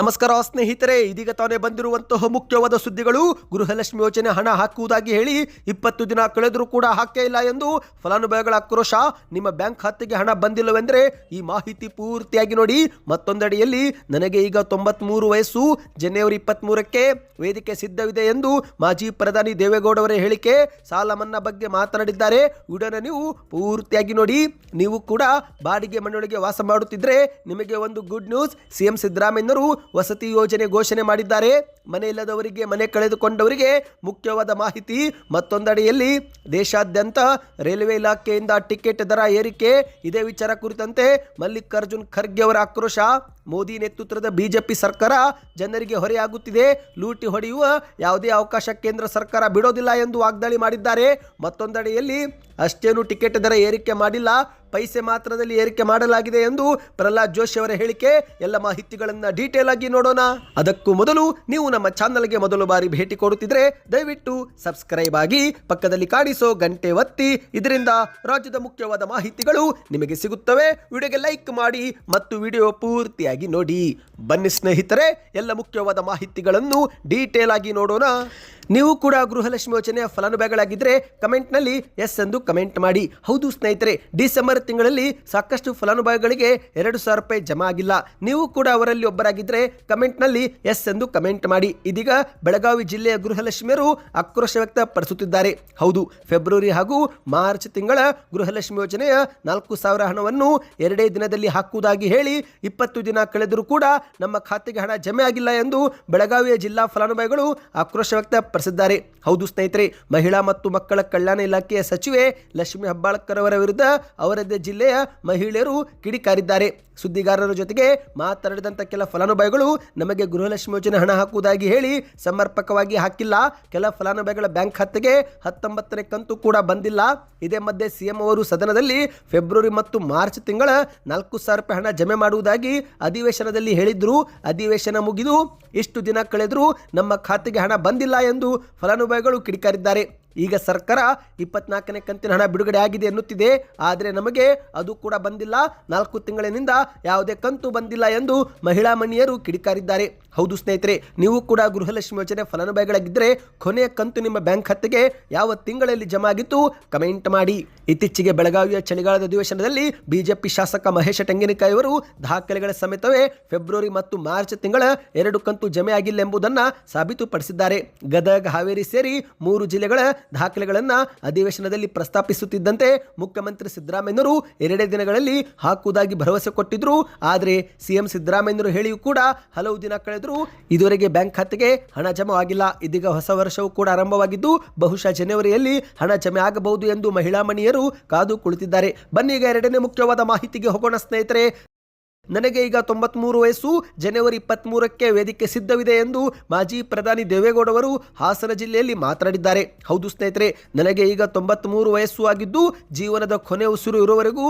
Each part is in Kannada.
ನಮಸ್ಕಾರ ಸ್ನೇಹಿತರೆ, ಇದೀಗ ತಾನೇ ಬಂದಿರುವಂತಹ ಮುಖ್ಯವಾದ ಸುದ್ದಿಗಳು. ಗೃಹಲಕ್ಷ್ಮಿ ಯೋಜನೆ ಹಣ ಹಾಕುವುದಾಗಿ ಹೇಳಿ ಇಪ್ಪತ್ತು ದಿನ ಕಳೆದರೂ ಕೂಡ ಹಾಕೇ ಇಲ್ಲ ಎಂದು ಫಲಾನುಭವಿಗಳ ಆಕ್ರೋಶ. ನಿಮ್ಮ ಬ್ಯಾಂಕ್ ಖಾತೆಗೆ ಹಣ ಬಂದಿಲ್ಲವೆಂದರೆ ಈ ಮಾಹಿತಿ ಪೂರ್ತಿಯಾಗಿ ನೋಡಿ. ಮತ್ತೊಂದಡಿಯಲ್ಲಿ, ನನಗೆ ಈಗ ತೊಂಬತ್ಮೂರು ವಯಸ್ಸು. ಜನವರಿ ಇಪ್ಪತ್ತ್ಮೂರಕ್ಕೆ ವೇದಿಕೆ ಸಿದ್ಧವಿದೆ ಎಂದು ಮಾಜಿ ಪ್ರಧಾನಿ ದೇವೇಗೌಡ ಅವರ ಹೇಳಿಕೆ. ಸಾಲ ಮನ್ನಾ ಬಗ್ಗೆ ಮಾತನಾಡಿದ್ದಾರೆ. ವಿಡಿಯೋನ ನೀವು ಪೂರ್ತಿಯಾಗಿ ನೋಡಿ. ನೀವು ಕೂಡ ಬಾಡಿಗೆ ಮನೆಯೊಳಗೆ ವಾಸ ಮಾಡುತ್ತಿದ್ದರೆ ನಿಮಗೆ ಒಂದು ಗುಡ್ ನ್ಯೂಸ್. ಸಿಎಂ ಸಿದ್ದರಾಮಯ್ಯನವರು ವಸತಿ ಯೋಜನೆ ಘೋಷಣೆ ಮಾಡಿದ್ದಾರೆ. ಮನೆ ಇಲ್ಲದವರಿಗೆ ಮನೆ ಕಳೆದುಕೊಂಡವರಿಗೆ ಮುಖ್ಯವಾದ ಮಾಹಿತಿ ಮತ್ತೊಂದಡಿಯಲ್ಲಿ ದೇಶಾದ್ಯಂತ ರೈಲ್ವೆ ಇಲಾಖೆಯಿಂದ ಟಿಕೆಟ್ ದರ ಏರಿಕೆ. ಇದೇ ವಿಚಾರ ಕುರಿತಂತೆ ಮಲ್ಲಿಕಾರ್ಜುನ್ ಖರ್ಗೆ ಅವರ ಆಕ್ರೋಶ. ಮೋದಿ ನೇತೃತ್ವದ ಬಿಜೆಪಿ ಸರ್ಕಾರ ಜನರಿಗೆ ಹೊರೆಯಾಗುತ್ತಿದೆ. ಲೂಟಿ ಹೊಡೆಯುವ ಯಾವುದೇ ಅವಕಾಶ ಕೇಂದ್ರ ಸರ್ಕಾರ ಬಿಡೋದಿಲ್ಲ ಎಂದು ವಾಗ್ದಾಳಿ ಮಾಡಿದ್ದಾರೆ. ಮತ್ತೊಂದೆಡೆಯಲ್ಲಿ ಅಷ್ಟೇನು ಟಿಕೆಟ್ ದರ ಏರಿಕೆ ಮಾಡಿಲ್ಲ. ಪೈಸೆ ಮಾತ್ರದಲ್ಲಿ ಏರಿಕೆ ಮಾಡಲಾಗಿದೆ ಎಂದು ಪ್ರಹ್ಲಾದ್ ಜೋಶಿ ಅವರ ಹೇಳಿಕೆ. ಎಲ್ಲ ಮಾಹಿತಿಗಳನ್ನು ಡೀಟೇಲ್ ಆಗಿ ನೋಡೋಣ. ಅದಕ್ಕೂ ಮೊದಲು ನೀವು ನಮ್ಮ ಚಾನಲ್ಗೆ ಮೊದಲು ಬಾರಿ ಭೇಟಿ ಕೊಡುತ್ತಿದ್ರೆ ದಯವಿಟ್ಟು ಸಬ್ಸ್ಕ್ರೈಬ್ ಆಗಿ ಪಕ್ಕದಲ್ಲಿ ಕಾಣಿಸೋ ಗಂಟೆ ಒತ್ತಿ. ಇದರಿಂದ ರಾಜ್ಯದ ಮುಖ್ಯವಾದ ಮಾಹಿತಿಗಳು ನಿಮಗೆ ಸಿಗುತ್ತವೆ. ವಿಡಿಯೋಗೆ ಲೈಕ್ ಮಾಡಿ ಮತ್ತು ವಿಡಿಯೋ ಪೂರ್ತಿಯಾಗಿ ನೋಡಿ. ಬನ್ನಿ ಸ್ನೇಹಿತರೆ, ಎಲ್ಲ ಮುಖ್ಯವಾದ ಮಾಹಿತಿಗಳನ್ನು ಡೀಟೇಲ್ ಆಗಿ ನೋಡೋಣ. ನೀವು ಕೂಡ ಗೃಹಲಕ್ಷ್ಮಿ ಯೋಜನೆಯ ಫಲಾನುಭವಿಗಳಾಗಿದ್ದರೆ ಕಮೆಂಟ್ನಲ್ಲಿ ಎಸ್ ಎಂದು ಕಮೆಂಟ್ ಮಾಡಿ. ಹೌದು ಸ್ನೇಹಿತರೆ, ಡಿಸೆಂಬರ್ ತಿಂಗಳಲ್ಲಿ ಸಾಕಷ್ಟು ಫಲಾನುಭವಿಗಳಿಗೆ ಎರಡು ಸಾವಿರ ರೂಪಾಯಿ ಜಮಾ ಆಗಿಲ್ಲ. ನೀವು ಕೂಡ ಅವರಲ್ಲಿ ಒಬ್ಬರಾಗಿದ್ದರೆ ಕಮೆಂಟ್ನಲ್ಲಿ ಎಸ್ ಎಂದು ಕಮೆಂಟ್ ಮಾಡಿ. ಇದೀಗ ಬೆಳಗಾವಿ ಜಿಲ್ಲೆಯ ಗೃಹಲಕ್ಷ್ಮಿಯರು ಆಕ್ರೋಶ ವ್ಯಕ್ತಪಡಿಸುತ್ತಿದ್ದಾರೆ. ಹೌದು, ಫೆಬ್ರವರಿ ಹಾಗೂ ಮಾರ್ಚ್ ತಿಂಗಳ ಗೃಹಲಕ್ಷ್ಮಿ ಯೋಜನೆಯ ನಾಲ್ಕು ಸಾವಿರ ಹಣವನ್ನು ಎರಡೇ ದಿನದಲ್ಲಿ ಹಾಕುವುದಾಗಿ ಹೇಳಿ, ಇಪ್ಪತ್ತು ದಿನ ಕಳೆದರೂ ಕೂಡ ನಮ್ಮ ಖಾತೆಗೆ ಹಣ ಜಮೆ ಆಗಿಲ್ಲ ಎಂದು ಬೆಳಗಾವಿಯ ಜಿಲ್ಲಾ ಫಲಾನುಭವಿಗಳು ಆಕ್ರೋಶ ವ್ಯಕ್ತಪಡಿಸಿದ್ದಾರೆ ಹೌದು ಸ್ನೇಹಿತರೆ, ಮಹಿಳಾ ಮತ್ತು ಮಕ್ಕಳ ಕಲ್ಯಾಣ ಇಲಾಖೆಯ ಸಚಿವೆ ಲಕ್ಷ್ಮಿ ಹೆಬ್ಬಾಳ್ಕರ್ ಅವರ ವಿರುದ್ಧ ಅವರದೇ ಜಿಲ್ಲೆಯ ಮಹಿಳೆಯರು ಕಿಡಿಕಾರಿದ್ದಾರೆ. ಸುದ್ದಿಗಾರರ ಜೊತೆಗೆ ಮಾತನಾಡಿದಂಥ ಕೆಲ ಫಲಾನುಭವಿಗಳು ನಮಗೆ ಗೃಹಲಕ್ಷ್ಮಿ ಯೋಜನೆ ಹಣ ಹಾಕುವುದಾಗಿ ಹೇಳಿ ಸಮರ್ಪಕವಾಗಿ ಹಾಕಿಲ್ಲ. ಕೆಲ ಫಲಾನುಭವಿಗಳ ಬ್ಯಾಂಕ್ ಖಾತೆಗೆ ಹತ್ತೊಂಬತ್ತನೇ ಕಂತು ಕೂಡ ಬಂದಿಲ್ಲ. ಇದೇ ಮಧ್ಯೆ ಸಿಎಂ ಅವರು ಸದನದಲ್ಲಿ ಫೆಬ್ರವರಿ ಮತ್ತು ಮಾರ್ಚ್ ತಿಂಗಳ ನಾಲ್ಕು ಸಾವಿರ ರೂಪಾಯಿ ಹಣ ಜಮೆ ಮಾಡುವುದಾಗಿ ಅಧಿವೇಶನದಲ್ಲಿ ಹೇಳಿದ್ರು. ಅಧಿವೇಶನ ಮುಗಿದು ಇಷ್ಟು ದಿನ ಕಳೆದರೂ ನಮ್ಮ ಖಾತೆಗೆ ಹಣ ಬಂದಿಲ್ಲ ಎಂದು ಫಲಾನುಭವಿಗಳು ಕಿಡಿಕಾರಿದ್ದಾರೆ. ಈಗ ಸರ್ಕಾರ ಇಪ್ಪತ್ನಾಲ್ಕನೇ ಕಂತಿನ ಹಣ ಬಿಡುಗಡೆ ಆಗಿದೆ ಎನ್ನುತ್ತಿದೆ. ಆದರೆ ನಮಗೆ ಅದು ಕೂಡ ಬಂದಿಲ್ಲ. ನಾಲ್ಕು ತಿಂಗಳಿನಿಂದ ಯಾವುದೇ ಕಂತು ಬಂದಿಲ್ಲ ಎಂದು ಮಹಿಳಾ ಮಣಿಯರು ಕಿಡಿಕಾರಿದ್ದಾರೆ. ಹೌದು ಸ್ನೇಹಿತರೆ, ನೀವು ಕೂಡ ಗೃಹಲಕ್ಷ್ಮಿ ಯೋಜನೆ ಫಲಾನುಭವಿಗಳಾಗಿದ್ದರೆ ಕೊನೆಯ ಕಂತು ನಿಮ್ಮ ಬ್ಯಾಂಕ್ ಖಾತೆಗೆ ಯಾವ ತಿಂಗಳಲ್ಲಿ ಜಮಾ ಆಗಿತ್ತು ಕಮೆಂಟ್ ಮಾಡಿ. ಇತ್ತೀಚೆಗೆ ಬೆಳಗಾವಿಯ ಚಳಿಗಾಲದ ಅಧಿವೇಶನದಲ್ಲಿ ಬಿಜೆಪಿ ಶಾಸಕ ಮಹೇಶ ತೆಂಗಿನಕಾಯಿ ಅವರು ದಾಖಲೆಗಳ ಸಮೇತವೇ ಫೆಬ್ರವರಿ ಮತ್ತು ಮಾರ್ಚ್ ತಿಂಗಳ ಎರಡು ಕಂತು ಜಮೆ ಆಗಿಲ್ಲ ಎಂಬುದನ್ನು ಸಾಬೀತುಪಡಿಸಿದ್ದಾರೆ. ಗದಗ, ಹಾವೇರಿ ಸೇರಿ ಮೂರು ಜಿಲ್ಲೆಗಳ ದಾಖಲೆಗಳನ್ನು ಅಧಿವೇಶನದಲ್ಲಿ ಪ್ರಸ್ತಾಪಿಸುತ್ತಿದ್ದಂತೆ ಮುಖ್ಯಮಂತ್ರಿ ಸಿದ್ದರಾಮಯ್ಯನವರು ಎರಡೇ ದಿನಗಳಲ್ಲಿ ಹಾಕುವುದಾಗಿ ಭರವಸೆ ಕೊಟ್ಟಿದ್ದರು ಆದರೆ ಸಿಎಂ ಸಿದ್ದರಾಮಯ್ಯನವರು ಹೇಳಿಯೂ ಕೂಡ ಹಲವು ದಿನ ಕಳೆದರೂ ಇದುವರೆಗೆ ಬ್ಯಾಂಕ್ ಖಾತೆಗೆ ಹಣ ಜಮಾ ಆಗಿಲ್ಲ. ಇದೀಗ ಹೊಸ ವರ್ಷವೂ ಕೂಡ ಆರಂಭವಾಗಿದ್ದು ಬಹುಶಃ ಜನವರಿಯಲ್ಲಿ ಹಣ ಜಮೆ ಆಗಬಹುದು ಎಂದು ಮಹಿಳಾ ಮಣಿಯರು ಕಾದು ಕುಳಿತಿದ್ದಾರೆ. ಬನ್ನಿ ಈಗ ಎರಡನೇ ಮುಖ್ಯವಾದ ಮಾಹಿತಿಗೆ ಹೋಗೋಣ ಸ್ನೇಹಿತರೆ. ನನಗೆ ಈಗ ತೊಂಬತ್ಮೂರು ವಯಸ್ಸು, ಜನವರಿ ಇಪ್ಪತ್ತ್ಮೂರಕ್ಕೆ ವೇದಿಕೆ ಸಿದ್ಧವಿದೆ ಎಂದು ಮಾಜಿ ಪ್ರಧಾನಿ ದೇವೇಗೌಡ ಅವರು ಹಾಸನ ಜಿಲ್ಲೆಯಲ್ಲಿ ಮಾತನಾಡಿದ್ದಾರೆ. ಹೌದು ಸ್ನೇಹಿತರೆ, ನನಗೆ ಈಗ ತೊಂಬತ್ಮೂರು ವಯಸ್ಸು ಆಗಿದ್ದು, ಜೀವನದ ಕೊನೆ ಉಸಿರು ಇರುವವರೆಗೂ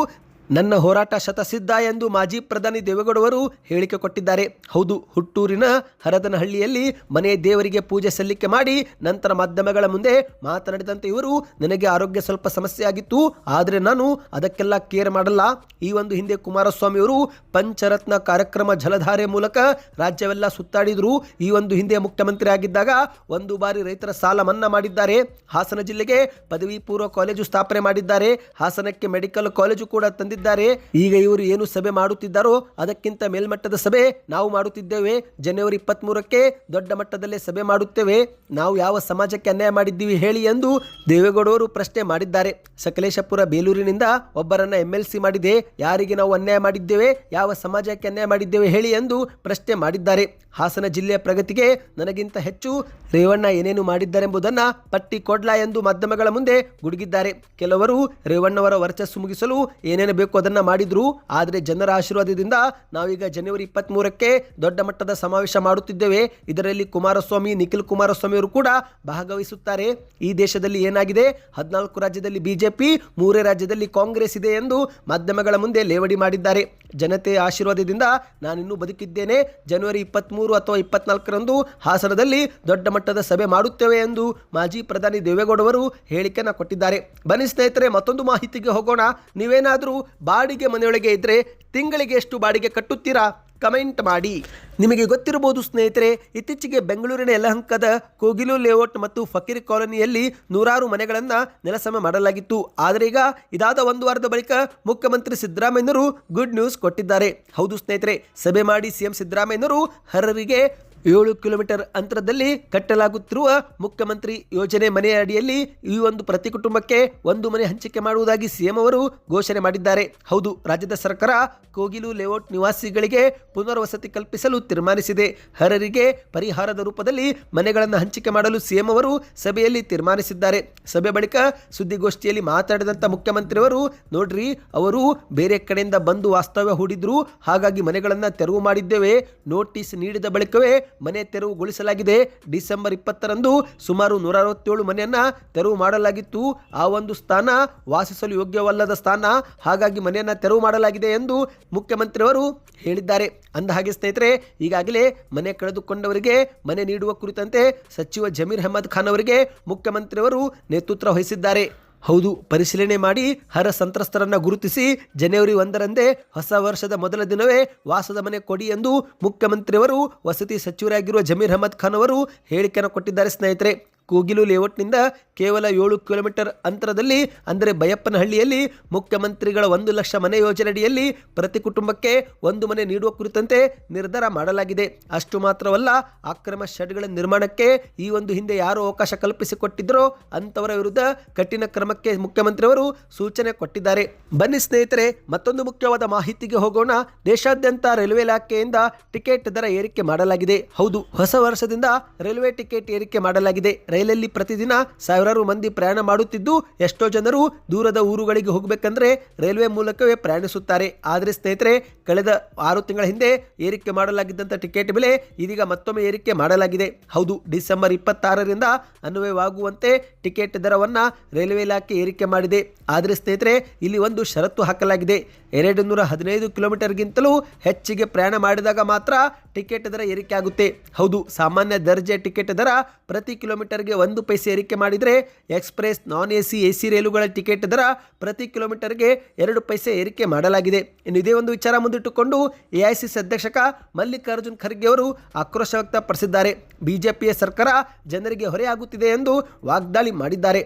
ನನ್ನ ಹೋರಾಟ ಶತಸಿದ್ಧ ಎಂದು ಮಾಜಿ ಪ್ರಧಾನಿ ದೇವೇಗೌಡವರು ಹೇಳಿಕೆ ಕೊಟ್ಟಿದ್ದಾರೆ. ಹೌದು, ಹುಟ್ಟೂರಿನ ಹರದನಹಳ್ಳಿಯಲ್ಲಿ ಮನೆ ದೇವರಿಗೆ ಪೂಜೆ ಸಲ್ಲಿಕೆ ಮಾಡಿ ನಂತರ ಮಾಧ್ಯಮಗಳ ಮುಂದೆ ಮಾತನಾಡಿದಂತೆ ಇವರು, ನನಗೆ ಆರೋಗ್ಯ ಸ್ವಲ್ಪ ಸಮಸ್ಯೆ ಆಗಿತ್ತು, ಆದರೆ ನಾನು ಅದಕ್ಕೆಲ್ಲ ಕೇರ್ ಮಾಡಲ್ಲ. ಈ ಒಂದು ಹಿಂದೆ ಕುಮಾರಸ್ವಾಮಿ ಅವರು ಪಂಚರತ್ನ ಕಾರ್ಯಕ್ರಮ ಜಲಧಾರೆ ಮೂಲಕ ರಾಜ್ಯವೆಲ್ಲ ಸುತ್ತಾಡಿದರು. ಈ ಒಂದು ಹಿಂದೆ ಮುಖ್ಯಮಂತ್ರಿ ಆಗಿದ್ದಾಗ ಒಂದು ಬಾರಿ ರೈತರ ಸಾಲ ಮನ್ನಾ ಮಾಡಿದ್ದಾರೆ. ಹಾಸನ ಜಿಲ್ಲೆಗೆ ಪದವಿ ಪೂರ್ವ ಕಾಲೇಜು ಸ್ಥಾಪನೆ ಮಾಡಿದ್ದಾರೆ. ಹಾಸನಕ್ಕೆ ಮೆಡಿಕಲ್ ಕಾಲೇಜು ಕೂಡ ತಂದಿದ್ದಾರೆ ಈಗ ಇವರು ಏನು ಸಭೆ ಮಾಡುತ್ತಿದ್ದಾರೋ ಅದಕ್ಕಿಂತ ಮೇಲ್ಮಟ್ಟದ ಸಭೆ ನಾವು ಮಾಡುತ್ತಿದ್ದೇವೆ. ಜನವರಿ ಇಪ್ಪತ್ತ್ ಮೂರಕ್ಕೆ ದೊಡ್ಡ ಮಟ್ಟದಲ್ಲೇ ಸಭೆ ಮಾಡುತ್ತೇವೆ. ನಾವು ಯಾವ ಸಮಾಜಕ್ಕೆ ಅನ್ಯಾಯ ಮಾಡಿದ್ದೀವಿ ಹೇಳಿ ಎಂದು ದೇವೇಗೌಡರು ಪ್ರಶ್ನೆ ಮಾಡಿದ್ದಾರೆ. ಸಕಲೇಶಪುರ ಬೇಲೂರಿನಿಂದ ಒಬ್ಬರನ್ನ ಎಂ ಎಲ್ ಸಿ ಮಾಡಿದೆ. ಯಾರಿಗೆ ನಾವು ಅನ್ಯಾಯ ಮಾಡಿದ್ದೇವೆ? ಯಾವ ಸಮಾಜಕ್ಕೆ ಅನ್ಯಾಯ ಮಾಡಿದ್ದೇವೆ ಹೇಳಿ ಎಂದು ಪ್ರಶ್ನೆ ಮಾಡಿದ್ದಾರೆ. ಹಾಸನ ಜಿಲ್ಲೆಯ ಪ್ರಗತಿಗೆ ನನಗಿಂತ ಹೆಚ್ಚು ರೇವಣ್ಣ ಏನೇನು ಮಾಡಿದ್ದಾರೆಂಬುದನ್ನು ಪಟ್ಟಿ ಕೊಡ್ಲಾ ಎಂದು ಮಾಧ್ಯಮಗಳ ಮುಂದೆ ಗುಡುಗಿದ್ದಾರೆ. ಕೆಲವರು ರೇವಣ್ಣವರ ವರ್ಚಸ್ಸು ಮುಗಿಸಲು ಏನೇನು ಬೇಕು ಅದನ್ನು ಮಾಡಿದ್ರು. ಆದರೆ ಜನರ ಆಶೀರ್ವಾದದಿಂದ ನಾವೀಗ ಜನವರಿ ಇಪ್ಪತ್ತ್ ಮೂರಕ್ಕೆ ದೊಡ್ಡ ಮಟ್ಟದ ಸಮಾವೇಶ ಮಾಡುತ್ತಿದ್ದೇವೆ. ಇದರಲ್ಲಿ ಕುಮಾರಸ್ವಾಮಿ, ನಿಖಿಲ್ ಕುಮಾರಸ್ವಾಮಿ ಅವರು ಕೂಡ ಭಾಗವಹಿಸುತ್ತಾರೆ. ಈ ದೇಶದಲ್ಲಿ ಏನಾಗಿದೆ? ಹದಿನಾಲ್ಕು ರಾಜ್ಯದಲ್ಲಿ ಬಿಜೆಪಿ, ಮೂರೇ ರಾಜ್ಯದಲ್ಲಿ ಕಾಂಗ್ರೆಸ್ ಇದೆ ಎಂದು ಮಾಧ್ಯಮಗಳ ಮುಂದೆ ಲೇವಡಿ ಮಾಡಿದ್ದಾರೆ. ಜನತೆಯ ಆಶೀರ್ವಾದದಿಂದ ನಾನಿನ್ನೂ ಬದುಕಿದ್ದೇನೆ. ಜನವರಿ ಇಪ್ಪತ್ತ್ಮೂರು ಅಥವಾ ಇಪ್ಪತ್ನಾಲ್ಕರಂದು ಹಾಸನದಲ್ಲಿ ದೊಡ್ಡ ಮಟ್ಟದ ಸಭೆ ಮಾಡುತ್ತೇವೆ ಎಂದು ಮಾಜಿ ಪ್ರಧಾನಿ ದೇವೇಗೌಡವರು ಹೇಳಿಕೆಯನ್ನು ಕೊಟ್ಟಿದ್ದಾರೆ. ಬನ್ನಿ ಸ್ನೇಹಿತರೆ, ಮತ್ತೊಂದು ಮಾಹಿತಿಗೆ ಹೋಗೋಣ. ನೀವೇನಾದರೂ ಬಾಡಿಗೆ ಮನೆಯೊಳಗೆ ಇದ್ದರೆ ತಿಂಗಳಿಗೆ ಎಷ್ಟು ಬಾಡಿಗೆ ಕಟ್ಟುತ್ತೀರಾ? ಕಮೆಂಟ್ ಮಾಡಿ. ನಿಮಗೆ ಗೊತ್ತಿರಬಹುದು ಸ್ನೇಹಿತರೆ, ಇತ್ತೀಚೆಗೆ ಬೆಂಗಳೂರಿನ ಯಲಹಂಕದ ಕೋಗಿಲು ಲೇಔಟ್ ಮತ್ತು ಫಕೀರ್ ಕಾಲೋನಿಯಲ್ಲಿ ನೂರಾರು ಮನೆಗಳನ್ನು ನೆಲಸಮ ಮಾಡಲಾಗಿತ್ತು. ಆದರೆ ಈಗ ಇದಾದ ಒಂದು ವಾರದ ಬಳಿಕ ಮುಖ್ಯಮಂತ್ರಿ ಸಿದ್ದರಾಮಯ್ಯನವರು ಗುಡ್ ನ್ಯೂಸ್ ಕೊಟ್ಟಿದ್ದಾರೆ. ಹೌದು ಸ್ನೇಹಿತರೆ, ಸಭೆ ಮಾಡಿ ಸಿಎಂ ಸಿದ್ದರಾಮಯ್ಯನವರು ಹರರಿಗೆ ಏಳು ಕಿಲೋಮೀಟರ್ ಅಂತರದಲ್ಲಿ ಕಟ್ಟಲಾಗುತ್ತಿರುವ ಮುಖ್ಯಮಂತ್ರಿ ಯೋಜನೆ ಮನೆಯ ಅಡಿಯಲ್ಲಿ ಈ ಒಂದು ಪ್ರತಿ ಕುಟುಂಬಕ್ಕೆ ಒಂದು ಮನೆ ಹಂಚಿಕೆ ಮಾಡುವುದಾಗಿ ಸಿಎಂ ಅವರು ಘೋಷಣೆ ಮಾಡಿದ್ದಾರೆ. ಹೌದು, ರಾಜ್ಯದ ಸರ್ಕಾರ ಕೋಗಿಲು ಲೇಔಟ್ ನಿವಾಸಿಗಳಿಗೆ ಪುನರ್ವಸತಿ ಕಲ್ಪಿಸಲು ತೀರ್ಮಾನಿಸಿದೆ. ಹರರಿಗೆ ಪರಿಹಾರದ ರೂಪದಲ್ಲಿ ಮನೆಗಳನ್ನು ಹಂಚಿಕೆ ಮಾಡಲು ಸಿಎಂ ಅವರು ಸಭೆಯಲ್ಲಿ ತೀರ್ಮಾನಿಸಿದ್ದಾರೆ. ಸಭೆ ಬಳಿಕ ಸುದ್ದಿಗೋಷ್ಠಿಯಲ್ಲಿ ಮಾತನಾಡಿದಂಥ ಮುಖ್ಯಮಂತ್ರಿಯವರು, ನೋಡ್ರಿ, ಅವರು ಬೇರೆ ಕಡೆಯಿಂದ ಬಂದು ವಾಸ್ತವ್ಯ ಹೂಡಿದ್ರು, ಹಾಗಾಗಿ ಮನೆಗಳನ್ನು ತೆರವು ಮಾಡಿದ್ದೇವೆ, ನೋಟಿಸ್ ನೀಡಿದ ಬಳಿಕವೇ ಮನೆ ತೆರವುಗೊಳಿಸಲಾಗಿದೆ. ಡಿಸೆಂಬರ್ ಇಪ್ಪತ್ತರಂದು ಸುಮಾರು ನೂರ ಅರವತ್ತೇಳು ಮನೆಯನ್ನು ತೆರವು ಮಾಡಲಾಗಿತ್ತು. ಆ ಒಂದು ಸ್ಥಾನ ವಾಸಿಸಲು ಯೋಗ್ಯವಲ್ಲದ ಸ್ಥಾನ. ಹಾಗಾಗಿ ಮನೆಯನ್ನು ತೆರವು ಮಾಡಲಾಗಿದೆ ಎಂದು ಮುಖ್ಯಮಂತ್ರಿಯವರು ಹೇಳಿದ್ದಾರೆ. ಅಂದ ಹಾಗೆ ಸ್ನೇಹಿತರೆ, ಈಗಾಗಲೇ ಮನೆ ಕಳೆದುಕೊಂಡವರಿಗೆ ಮನೆ ನೀಡುವ ಕುರಿತಂತೆ ಸಚಿವ ಜಮೀರ್ ಅಹಮದ್ ಖಾನ್ ಅವರಿಗೆ ಮುಖ್ಯಮಂತ್ರಿಯವರು ನೇತೃತ್ವ ವಹಿಸಿದ್ದಾರೆ. ಹೌದು, ಪರಿಶೀಲನೆ ಮಾಡಿ ಹರ ಸಂತ್ರಸ್ತರನ್ನ ಗುರುತಿಸಿ ಜನವರಿ ಒಂದರಂದೇ ಹೊಸ ವರ್ಷದ ಮೊದಲ ದಿನವೇ ವಾಸದ ಮನೆ ಕೊಡಿ ಎಂದು ಮುಖ್ಯಮಂತ್ರಿಯವರು, ವಸತಿ ಸಚಿವರಾಗಿರುವ ಜಮೀರ್ ಅಹಮದ್ ಖಾನ್ ಅವರು ಹೇಳಿಕೆಯನ್ನು ಕೊಟ್ಟಿದ್ದಾರೆ ಸ್ನೇಹಿತರೆ. ಕೂಗಿಲು ಲೇಔಟ್ನಿಂದ ಕೇವಲ ಏಳು ಕಿಲೋಮೀಟರ್ ಅಂತರದಲ್ಲಿ, ಅಂದರೆ ಬಯಪ್ಪನಹಳ್ಳಿಯಲ್ಲಿ ಮುಖ್ಯಮಂತ್ರಿಗಳ ಒಂದು ಲಕ್ಷ ಮನೆ ಯೋಜನೆಯಡಿಯಲ್ಲಿ ಪ್ರತಿ ಕುಟುಂಬಕ್ಕೆ ಒಂದು ಮನೆ ನೀಡುವ ಕುರಿತಂತೆ ನಿರ್ಧಾರ ಮಾಡಲಾಗಿದೆ. ಅಷ್ಟು ಮಾತ್ರವಲ್ಲ, ಅಕ್ರಮ ಶೆಡ್ಗಳ ನಿರ್ಮಾಣಕ್ಕೆ ಈ ಒಂದು ಹಿಂದೆ ಯಾರು ಅವಕಾಶ ಕಲ್ಪಿಸಿಕೊಟ್ಟಿದ್ದರೋ ಅಂಥವರ ವಿರುದ್ಧ ಕಠಿಣ ಕ್ರಮಕ್ಕೆ ಮುಖ್ಯಮಂತ್ರಿಯವರು ಸೂಚನೆ ಕೊಟ್ಟಿದ್ದಾರೆ. ಬನ್ನಿ ಸ್ನೇಹಿತರೆ, ಮತ್ತೊಂದು ಮುಖ್ಯವಾದ ಮಾಹಿತಿಗೆ ಹೋಗೋಣ. ದೇಶಾದ್ಯಂತ ರೈಲ್ವೆ ಇಲಾಖೆಯಿಂದ ಟಿಕೆಟ್ ದರ ಏರಿಕೆ ಮಾಡಲಾಗಿದೆ. ಹೌದು, ಹೊಸ ವರ್ಷದಿಂದ ರೈಲ್ವೆ ಟಿಕೆಟ್ ಏರಿಕೆ ಮಾಡಲಾಗಿದೆ. ರೈಲಲ್ಲಿ ಪ್ರತಿದಿನ ಸಾವಿರಾರು ಮಂದಿ ಪ್ರಯಾಣ ಮಾಡುತ್ತಿದ್ದು, ಎಷ್ಟೋ ಜನರು ದೂರದ ಊರುಗಳಿಗೆ ಹೋಗಬೇಕಂದ್ರೆ ರೈಲ್ವೆ ಮೂಲಕವೇ ಪ್ರಯಾಣಿಸುತ್ತಾರೆ. ಆದರೆ ಸ್ನೇಹಿತರೆ, ಕಳೆದ ಆರು ತಿಂಗಳ ಹಿಂದೆ ಏರಿಕೆ ಮಾಡಲಾಗಿದ್ದಂಥ ಟಿಕೆಟ್ ಬೆಲೆ ಇದೀಗ ಮತ್ತೊಮ್ಮೆ ಏರಿಕೆ ಮಾಡಲಾಗಿದೆ. ಹೌದು, ಡಿಸೆಂಬರ್ ಇಪ್ಪತ್ತಾರರಿಂದ ಅನ್ವಯವಾಗುವಂತೆ ಟಿಕೆಟ್ ದರವನ್ನು ರೈಲ್ವೆ ಇಲಾಖೆ ಏರಿಕೆ ಮಾಡಿದೆ. ಆದರೆ ಸ್ನೇಹಿತರೆ, ಇಲ್ಲಿ ಒಂದು ಷರತ್ತು ಹಾಕಲಾಗಿದೆ. ಎರಡು ನೂರ ಹದಿನೈದು ಕಿಲೋಮೀಟರ್ಗಿಂತಲೂ ಹೆಚ್ಚಿಗೆ ಪ್ರಯಾಣ ಮಾಡಿದಾಗ ಮಾತ್ರ ಟಿಕೆಟ್ ದರ ಏರಿಕೆ ಆಗುತ್ತೆ. ಹೌದು, ಸಾಮಾನ್ಯ ದರ್ಜೆ ಟಿಕೆಟ್ ದರ ಪ್ರತಿ ಕಿಲೋಮೀಟರ್ಗೆ ಒಂದು ಪೈಸೆ ಏರಿಕೆ ಮಾಡಿದರೆ express non A C A C ರೈಲುಗಳ ಟಿಕೆಟ್ ದರ ಪ್ರತಿ ಕಿಲೋಮೀಟರ್ಗೆ ಎರಡು ಪೈಸೆ ಏರಿಕೆ ಮಾಡಲಾಗಿದೆ. ಇನ್ನು ಇದೇ ಒಂದು ವಿಚಾರ ಮುಂದಿಟ್ಟುಕೊಂಡು ಎಐಸಿಸಿ ಅಧ್ಯಕ್ಷಕ ಮಲ್ಲಿಕಾರ್ಜುನ್ ಖರ್ಗೆ ಅವರು ಆಕ್ರೋಶ ವ್ಯಕ್ತಪಡಿಸಿದ್ದಾರೆ. ಬಿಜೆಪಿಯ ಸರ್ಕಾರ ಜನರಿಗೆ ಹೊರೆಯಾಗುತ್ತಿದೆ ಎಂದು ವಾಗ್ದಾಳಿ ಮಾಡಿದ್ದಾರೆ.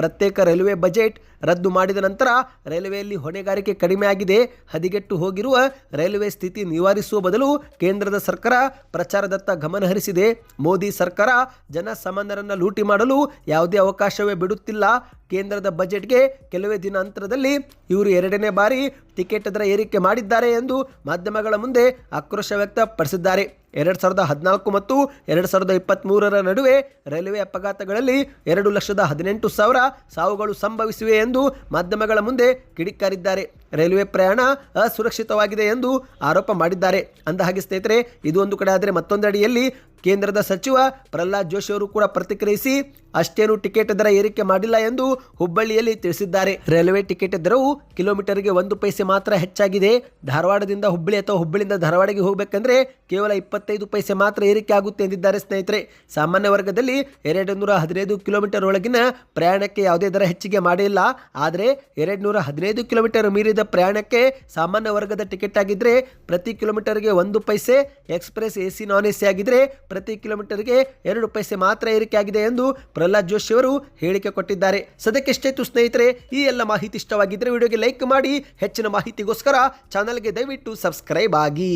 ಪ್ರತ್ಯೇಕ ರೈಲ್ವೆ ಬಜೆಟ್ ರದ್ದು ಮಾಡಿದ ನಂತರ ರೈಲ್ವೆಯಲ್ಲಿ ಹೊಣೆಗಾರಿಕೆ ಕಡಿಮೆಯಾಗಿದೆ. ಹದಿಗೆಟ್ಟು ಹೋಗಿರುವ ರೈಲ್ವೆ ಸ್ಥಿತಿ ನಿವಾರಿಸುವ ಬದಲು ಕೇಂದ್ರದ ಸರ್ಕಾರ ಪ್ರಚಾರದತ್ತ ಗಮನ ಹರಿಸಿದೆ. ಮೋದಿ ಸರ್ಕಾರ ಜನಸಾಮಾನ್ಯರನ್ನು ಲೂಟಿ ಮಾಡಲು ಯಾವುದೇ ಅವಕಾಶವೇ ಬಿಡುತ್ತಿಲ್ಲ. ಕೇಂದ್ರದ ಬಜೆಟ್ಗೆ ಕೆಲವೇ ದಿನ ಅಂತರದಲ್ಲಿ ಇವರು ಎರಡನೇ ಬಾರಿ ಟಿಕೆಟ್ ದರ ಏರಿಕೆ ಮಾಡಿದ್ದಾರೆ ಎಂದು ಮಾಧ್ಯಮಗಳ ಮುಂದೆ ಆಕ್ರೋಶ ವ್ಯಕ್ತಪಡಿಸಿದ್ದಾರೆ. ಎರಡು ಸಾವಿರದ ಹದಿನಾಲ್ಕು ಮತ್ತು ಎರಡು ಸಾವಿರದ ಇಪ್ಪತ್ತ್ಮೂರರ ನಡುವೆ ರೈಲ್ವೆ ಅಪಘಾತಗಳಲ್ಲಿ ಎರಡು ಲಕ್ಷದ ಹದಿನೆಂಟು ಸಾವಿರ ಸಾವುಗಳು ಸಂಭವಿಸಿವೆ ಎಂದು ಮಾಧ್ಯಮಗಳ ಮುಂದೆ ಕಿಡಿಕಾರಿದ್ದಾರೆ. ರೈಲ್ವೆ ಪ್ರಯಾಣ ಅಸುರಕ್ಷಿತವಾಗಿದೆ ಎಂದು ಆರೋಪ ಮಾಡಿದ್ದಾರೆ. ಅಂದ ಹಾಗೆ ಸ್ನೇಹಿತರೆ, ಇದು ಒಂದು ಕಡೆ ಆದರೆ ಮತ್ತೊಂದಡಿಯಲ್ಲಿ ಕೇಂದ್ರದ ಸಚಿವ ಪ್ರಹ್ಲಾದ್ ಜೋಶಿ ಅವರು ಕೂಡ ಪ್ರತಿಕ್ರಿಯಿಸಿ, ಅಷ್ಟೇನು ಟಿಕೆಟ್ ದರ ಏರಿಕೆ ಮಾಡಿಲ್ಲ ಎಂದು ಹುಬ್ಬಳ್ಳಿಯಲ್ಲಿ ತಿಳಿಸಿದ್ದಾರೆ. ರೈಲ್ವೆ ಟಿಕೆಟ್ ದರವು ಕಿಲೋಮೀಟರ್ಗೆ ಒಂದು ಪೈಸೆ ಮಾತ್ರ ಹೆಚ್ಚಾಗಿದೆ. ಧಾರವಾಡದಿಂದ ಹುಬ್ಬಳ್ಳಿ ಅಥವಾ ಹುಬ್ಬಳ್ಳಿಯಿಂದ ಧಾರವಾಡಗೆ ಹೋಗಬೇಕಂದ್ರೆ ಕೇವಲ ಇಪ್ಪತ್ತೈದು ಪೈಸೆ ಮಾತ್ರ ಏರಿಕೆ ಆಗುತ್ತೆ ಎಂದಿದ್ದಾರೆ ಸ್ನೇಹಿತರೆ. ಸಾಮಾನ್ಯ ವರ್ಗದಲ್ಲಿ ಎರಡು ನೂರ ಹದಿನೈದು ಕಿಲೋಮೀಟರ್ ಒಳಗಿನ ಪ್ರಯಾಣಕ್ಕೆ ಯಾವುದೇ ದರ ಹೆಚ್ಚಿಗೆ ಮಾಡಿಲ್ಲ. ಆದರೆ ಎರಡು ನೂರ ಹದಿನೈದು ಕಿಲೋಮೀಟರ್ ಮೀರಿದ ಪ್ರಯಾಣಕ್ಕೆ ಸಾಮಾನ್ಯ ವರ್ಗದ ಟಿಕೆಟ್ ಆಗಿದ್ರೆ ಪ್ರತಿ ಕಿಲೋಮೀಟರ್ಗೆ ಒಂದು ಪೈಸೆ, express A C non A C ಆಗಿದ್ರೆ ಪ್ರತಿ ಕಿಲೋಮೀಟರ್ಗೆ ಎರಡು ಪೈಸೆ ಮಾತ್ರ ಏರಿಕೆಯಾಗಿದೆ ಎಂದು ಪ್ರಹ್ಲಾದ್ ಜೋಶಿ ಅವರು ಹೇಳಿಕೆ ಕೊಟ್ಟಿದ್ದಾರೆ. ಸದ್ಯಕ್ಕೆ ಎಷ್ಟೇತು ಸ್ನೇಹಿತರೆ, ಈ ಎಲ್ಲ ಮಾಹಿತಿ ಇಷ್ಟವಾಗಿದ್ದರೆ ವಿಡಿಯೋಗೆ ಲೈಕ್ ಮಾಡಿ, ಹೆಚ್ಚಿನ ಮಾಹಿತಿಗೋಸ್ಕರ ಚಾನಲ್ಗೆ ದಯವಿಟ್ಟು ಸಬ್ಸ್ಕ್ರೈಬ್ ಆಗಿ.